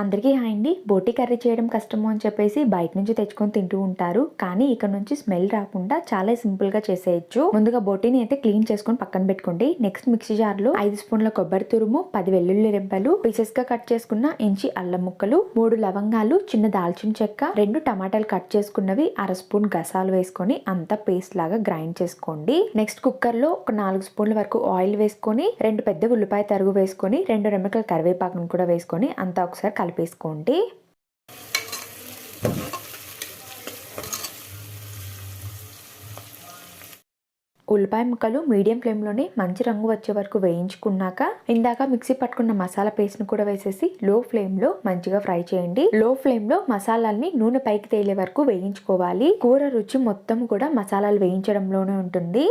అందరికీ హాయ్ అండి. బోటి కర్రీ చేయడం కష్టము అని చెప్పేసి బయట నుంచి తెచ్చుకొని తింటూ ఉంటారు. కానీ ఇక్కడ నుంచి స్మెల్ రాకుండా చాలా సింపుల్గా చేసేయచ్చు. ముందుగా బోటిని అయితే క్లీన్ చేసుకొని పక్కన పెట్టుకోండి. నెక్స్ట్ మిక్సీ జార్లో ఐదు స్పూన్ల కొబ్బరి తురుము పది వెల్లుల్లి రెబ్బలు పీసెస్గా కట్ చేసుకున్న ఇంచి అల్లం ముక్కలు మూడు లవంగాలు చిన్న దాల్చిన చెక్క రెండు టమాటాలు కట్ చేసుకున్నవి అర స్పూన్ గసాలు వేసుకొని అంతా పేస్ట్ లాగా గ్రైండ్ చేసుకోండి. నెక్స్ట్ కుక్కర్లో ఒక నాలుగు స్పూన్ల వరకు ఆయిల్ వేసుకొని రెండు పెద్ద ఉల్లిపాయ తరుగు వేసుకొని రెండు రెమ్మకల కరివేపాకును కూడా వేసుకొని అంతా ఒకసారి కలిపేసుకోండి. ఉల్లిపాయ ముక్కలు మీడియం ఫ్లేమ్లోనే మంచి రంగు వచ్చే వరకు వేయించుకున్నాక ఇందాక మిక్సీ పట్టుకున్న మసాలా పేస్ట్ను కూడా వేసేసి లో ఫ్లేమ్లో మంచిగా ఫ్రై చేయండి. లో ఫ్లేమ్లో మసాలాల్ని నూనె పైకి తేలే వరకు వేయించుకోవాలి. కూర రుచి మొత్తం కూడా మసాలాలు వేయించడంలోనే ఉంటుంది.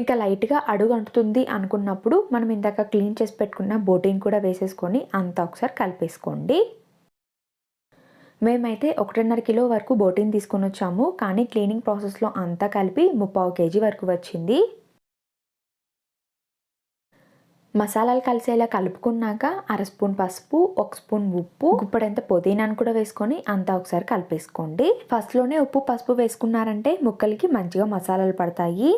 ఇంకా లైట్గా అడుగు అంటుతుంది అనుకున్నప్పుడు మనం ఇందాక క్లీన్ చేసి పెట్టుకున్న బోటింగ్ కూడా వేసేసుకొని అంతా ఒకసారి కలిపేసుకోండి. మేమైతే ఒకటిన్నర కిలో వరకు బోటింగ్ తీసుకొని వచ్చాము కానీ క్లీనింగ్ ప్రాసెస్లో అంతా కలిపి ముప్పావు కేజీ వరకు వచ్చింది. మసాలాలు కలిసేలా కలుపుకున్నాక అర స్పూన్ పసుపు ఒక స్పూన్ ఉప్పు గుప్పడంత పుదీనాను కూడా వేసుకొని అంతా ఒకసారి కలిపేసుకోండి. ఫస్ట్లోనే ఉప్పు పసుపు వేసుకున్నారంటే ముక్కలకి మంచిగా మసాలాలు పడతాయి.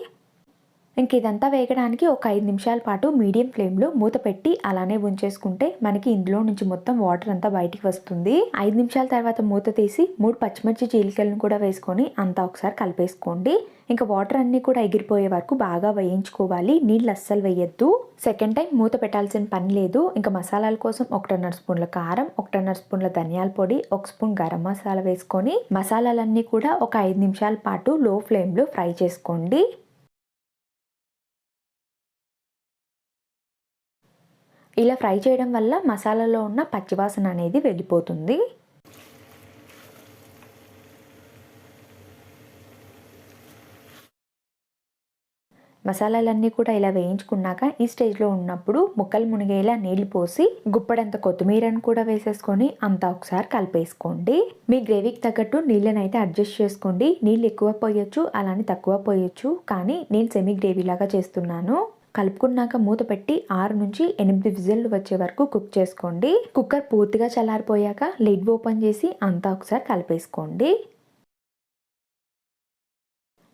ఇంక ఇదంతా వేగడానికి ఒక ఐదు నిమిషాల పాటు మీడియం ఫ్లేమ్లో మూత పెట్టి అలానే ఉంచేసుకుంటే మనకి ఇందులో నుంచి మొత్తం వాటర్ అంతా బయటికి వస్తుంది. ఐదు నిమిషాల తర్వాత మూత తీసి మూడు పచ్చిమిర్చి చీలికలను కూడా వేసుకొని అంతా ఒకసారి కలిపేసుకోండి. ఇంకా వాటర్ అన్నీ కూడా ఎగిరిపోయే వరకు బాగా వేయించుకోవాలి. నీళ్ళు అస్సలు వేయద్దు. సెకండ్ టైం మూత పెట్టాల్సిన పని లేదు. ఇంకా మసాలాల కోసం ఒకటిన్నర స్పూన్ల కారం ఒకటిన్నర స్పూన్ల ధనియాల పొడి ఒక స్పూన్ గరం మసాలా వేసుకొని మసాలాలన్నీ కూడా ఒక ఐదు నిమిషాల పాటు లో ఫ్లేమ్లో ఫ్రై చేసుకోండి. ఇలా ఫ్రై చేయడం వల్ల మసాలాలో ఉన్న పచ్చివాసన అనేది వెళ్ళిపోతుంది. మసాలాలన్నీ కూడా ఇలా వేయించుకున్నాక ఈ స్టేజ్లో ఉన్నప్పుడు ముక్కలు మునిగేలా నీళ్ళు పోసి గుప్పడంత కొత్తిమీరను కూడా వేసేసుకొని అంతా ఒకసారి కలిపేసుకోండి. మీ గ్రేవీకి తగ్గట్టు నీళ్ళని అయితే అడ్జస్ట్ చేసుకోండి. నీళ్ళు ఎక్కువ పోయొచ్చు అలానే తక్కువ పోయొచ్చు. కానీ నేను సెమీ గ్రేవీ లాగా చేస్తున్నాను. కలుపుకున్నాక మూత పెట్టి ఆరు నుంచి ఎనిమిది విజిల్లు వచ్చే వరకు కుక్ చేసుకోండి. కుక్కర్ పూర్తిగా చల్లారిపోయాక లిడ్ ఓపెన్ చేసి అంతా ఒకసారి కలిపేసుకోండి.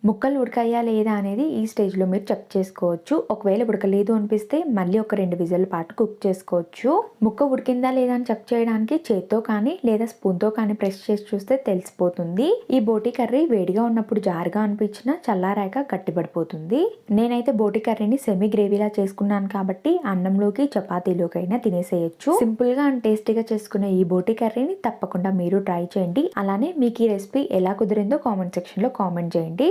ముక్కలు ఉడకాయా లేదా అనేది ఈ స్టేజ్లో మీరు చెక్ చేసుకోవచ్చు. ఒకవేళ ఉడకలేదు అనిపిస్తే మళ్ళీ ఒక రెండు విజల్ పాటు కుక్ చేసుకోవచ్చు. ముక్క ఉడికిందా లేదా అని చెక్ చేయడానికి చేత్తో కానీ లేదా స్పూన్తో కానీ ప్రెస్ చేసి చూస్తే తెలిసిపోతుంది. ఈ బోటి కర్రీ వేడిగా ఉన్నప్పుడు జారుగా అనిపించినా చల్లారాక గట్టిపడిపోతుంది. నేనైతే బోటి కర్రీని సెమీ గ్రేవీలా చేసుకున్నాను కాబట్టి అన్నంలోకి చపాతీలోకి అయినా తినేసేయచ్చు. సింపుల్గా అండ్ టేస్టీగా చేసుకునే ఈ బోటి కర్రీని తప్పకుండా మీరు ట్రై చేయండి. అలానే మీకు ఈ రెసిపీ ఎలా కుదిరిందో కామెంట్ సెక్షన్లో కామెంట్ చేయండి.